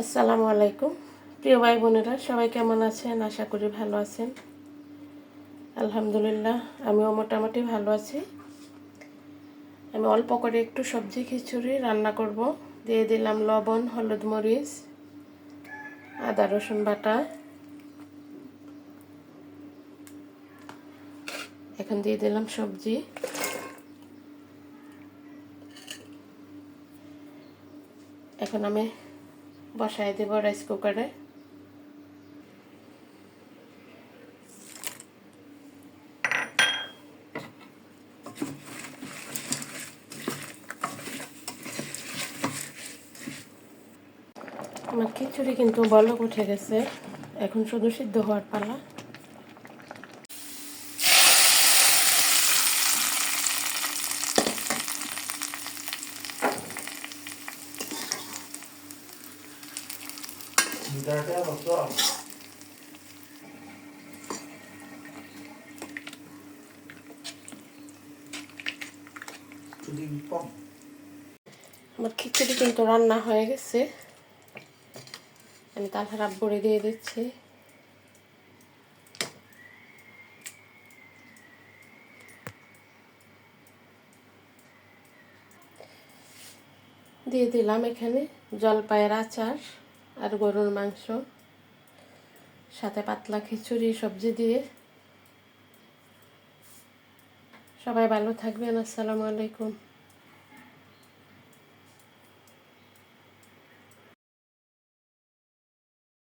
আসসালামু আলাইকুম। প্রিয় ভাই বোনেরা, সবাই কেমন আছেন? আশা করি ভালো আছেন। আলহামদুলিল্লাহ, আমিও মোটামুটি ভালো আছি। আমি অল্প করে একটু সবজি খিচুড়ি রান্না করব। দিয়ে দিলাম লবণ, হলুদ মরিচ, আদা, রসুন বাটা। এখন দিয়ে দিলাম সবজি। এখন আমি বসাই দেব রাইস কুকারে আমার খিচুড়ি কিন্তু বলক উঠে গেছে। এখন শুধু সিদ্ধ হওয়ার পালা। আমার খিচুড়ি কিন্তু রান্না হয়ে গেছে আমি তালহা রাব্বরে দিয়ে দিচ্ছি দিয়ে দিলাম এখানে জলপাইয়ের আচার আর গরুর মাংস সাথে পাতলা খিচুড়ি সবজি দিয়ে। সবাই ভালো থাকবেন আসসালামু আলাইকুম।